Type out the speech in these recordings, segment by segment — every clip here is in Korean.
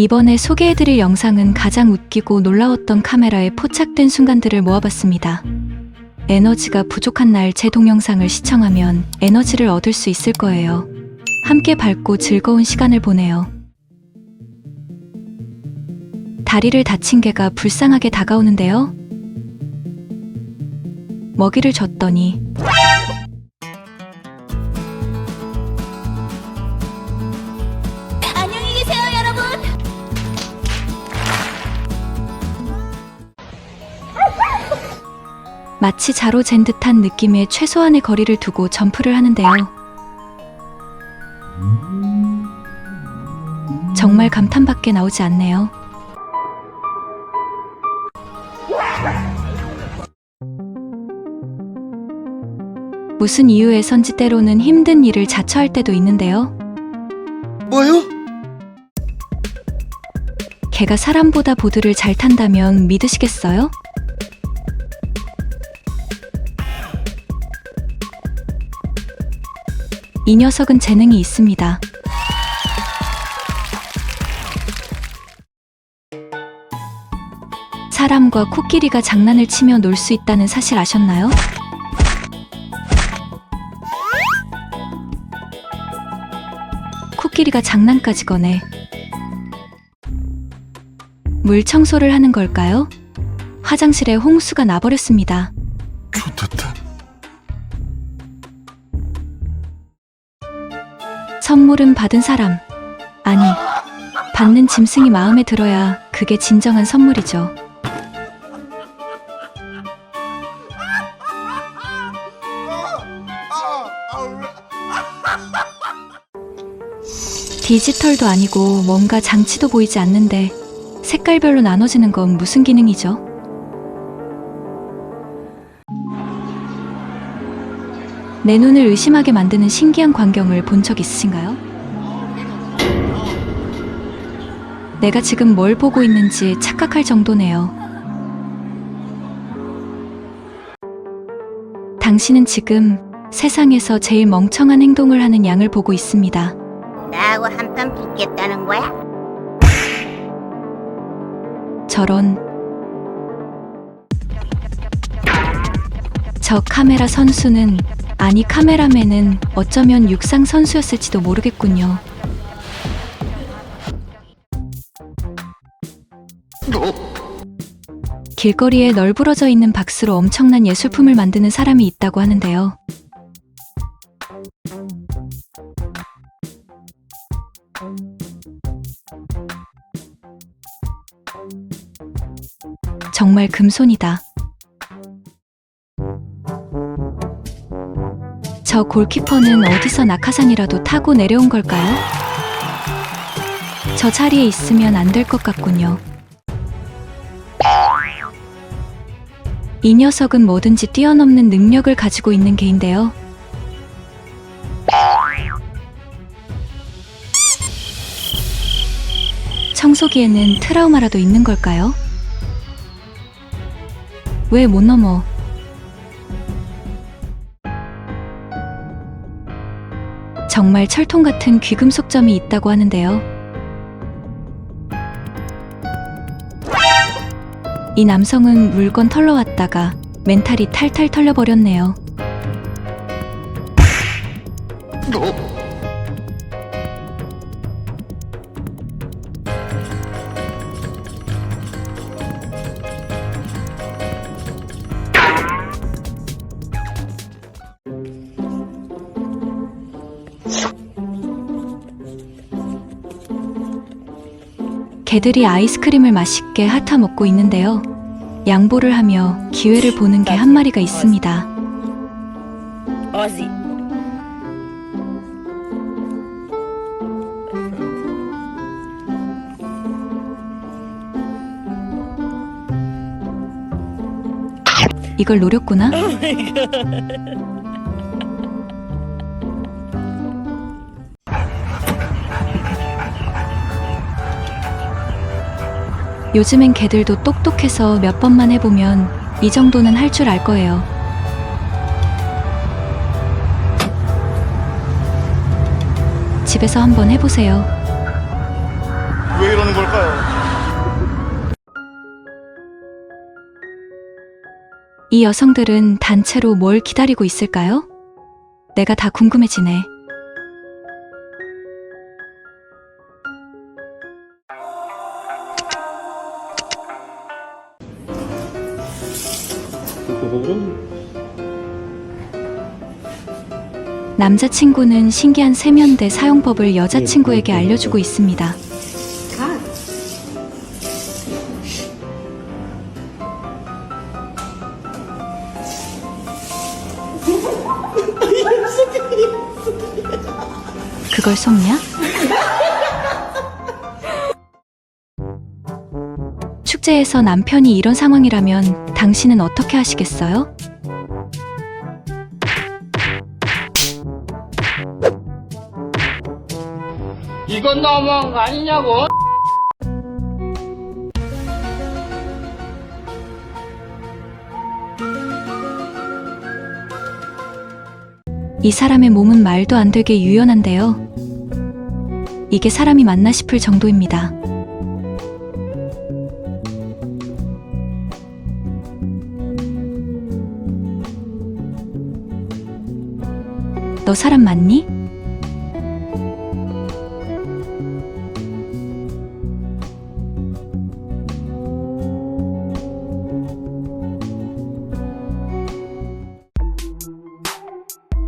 이번에 소개해드릴 영상은 가장 웃기고 놀라웠던 카메라에 포착된 순간들을 모아봤습니다. 에너지가 부족한 날 제 동영상을 시청하면 에너지를 얻을 수 있을 거예요. 함께 밝고 즐거운 시간을 보내요. 다리를 다친 개가 불쌍하게 다가오는데요. 먹이를 줬더니 마치 자로 잰 듯한 느낌의 최소한의 거리를 두고 점프를 하는데요. 정말 감탄밖에 나오지 않네요. 무슨 이유에선지 때로는 힘든 일을 자처할 때도 있는데요. 뭐요? 개가 사람보다 보드를 잘 탄다면 믿으시겠어요? 이 녀석은 재능이 있습니다. 사람과 코끼리가 장난을 치며 놀 수 있다는 사실 아셨나요? 코끼리가 장난까지 거네. 물 청소를 하는 걸까요? 화장실에 홍수가 나버렸습니다. 좋겠다. 선물은 받은 사람. 아니, 받는 짐승이 마음에 들어야 그게 진정한 선물이죠. 디지털도 아니고 뭔가 장치도 보이지 않는데 색깔별로 나눠지는 건 무슨 기능이죠? 내 눈을 의심하게 만드는 신기한 광경을 본 적 있으신가요? 내가 지금 뭘 보고 있는지 착각할 정도네요. 당신은 지금 세상에서 제일 멍청한 행동을 하는 양을 보고 있습니다. 나하고 한판 붙겠다는 거야? 저런 저 카메라 선수는 아니 카메라맨은 어쩌면 육상 선수였을지도 모르겠군요. 길거리에 널브러져 있는 박스로 엄청난 예술품을 만드는 사람이 있다고 하는데요. 정말 금손이다. 저 골키퍼는 어디서 낙하산이라도 타고 내려온 걸까요? 저 자리에 있으면 안 될 것 같군요. 이 녀석은 뭐든지 뛰어넘는 능력을 가지고 있는 개인데요. 청소기에는 트라우마라도 있는 걸까요? 왜 못 넘어? 정말 철통 같은 귀금속 점이 있다고 하는데요. 이 남성은 물건 털러 왔다가 멘탈이 탈탈 털려버렸네요. 개들이 아이스크림을 맛있게 핥아 먹고 있는데요. 양보를 하며 기회를 보는 개 한 마리가 있습니다. 어지. 이걸 노렸구나? 요즘엔 개들도 똑똑해서 몇 번만 해보면 이 정도는 할 줄 알 거예요. 집에서 한번 해보세요. 왜 이러는 걸까요? 이 여성들은 단체로 뭘 기다리고 있을까요? 내가 다 궁금해지네. 남자친구는 신기한 세면대 사용법을 여자친구에게 알려주고 있습니다. 그걸 속냐? 축제에서 남편이 이런 상황이라면 당신은 어떻게 하시겠어요? 이건 너무한 거 아니냐고? 이 사람의 몸은 말도 안 되게 유연한데요. 이게 사람이 맞나 싶을 정도입니다. 너 사람 맞니?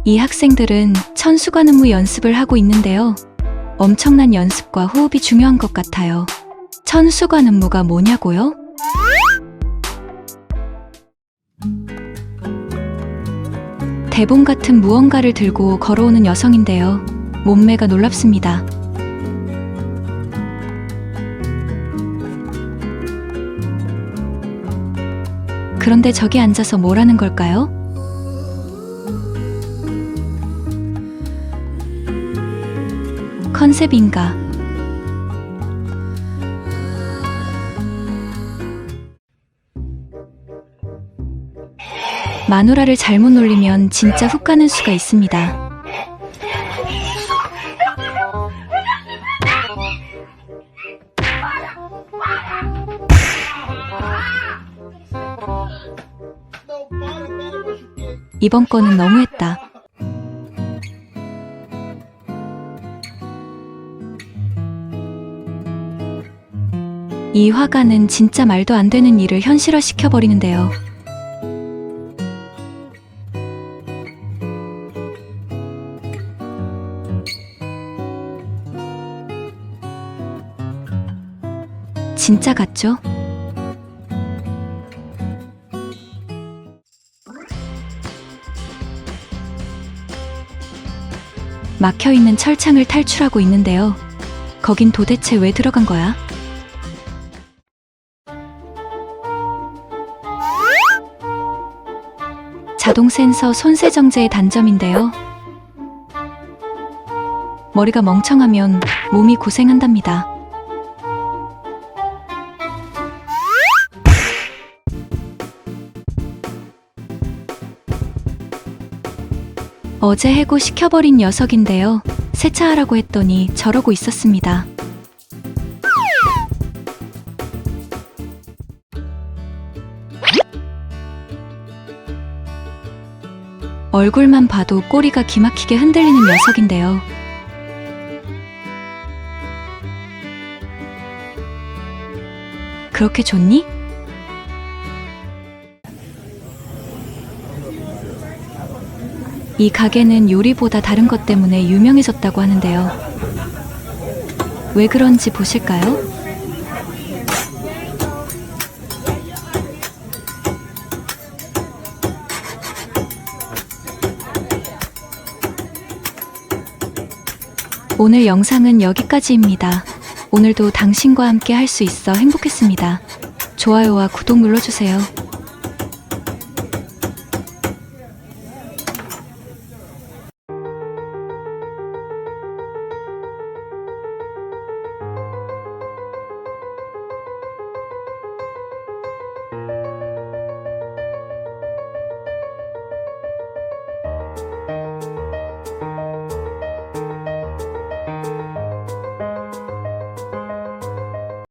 이 학생들은 천수관음무 연습을 하고 있는데요. 엄청난 연습과 호흡이 중요한 것 같아요. 천수관음무가 뭐냐고요? 대본 같은 무언가를 들고 걸어오는 여성인데요. 몸매가 놀랍습니다. 그런데 저기 앉아서 뭘 하는 걸까요? 컨셉인가? 마누라를 잘못 놀리면 진짜 훅 가는 수가 있습니다. 이번 건은 너무했다. 이 화가는 진짜 말도 안 되는 일을 현실화 시켜 버리는데요. 진짜 같죠? 막혀 있는 철창을 탈출하고 있는데요. 거긴 도대체 왜 들어간 거야? 자동 센서 손세 정제의 단점인데요. 머리가 멍청하면 몸이 고생한답니다. 어제 해고 시켜버린 녀석인데요. 세차하라고 했더니 저러고 있었습니다. 얼굴만 봐도 꼬리가 기막히게 흔들리는 녀석인데요. 그렇게 좋니? 이 가게는 요리보다 다른 것 때문에 유명해졌다고 하는데요. 왜 그런지 보실까요? 오늘 영상은 여기까지입니다. 오늘도 당신과 함께 할 수 있어 행복했습니다. 좋아요와 구독 눌러주세요.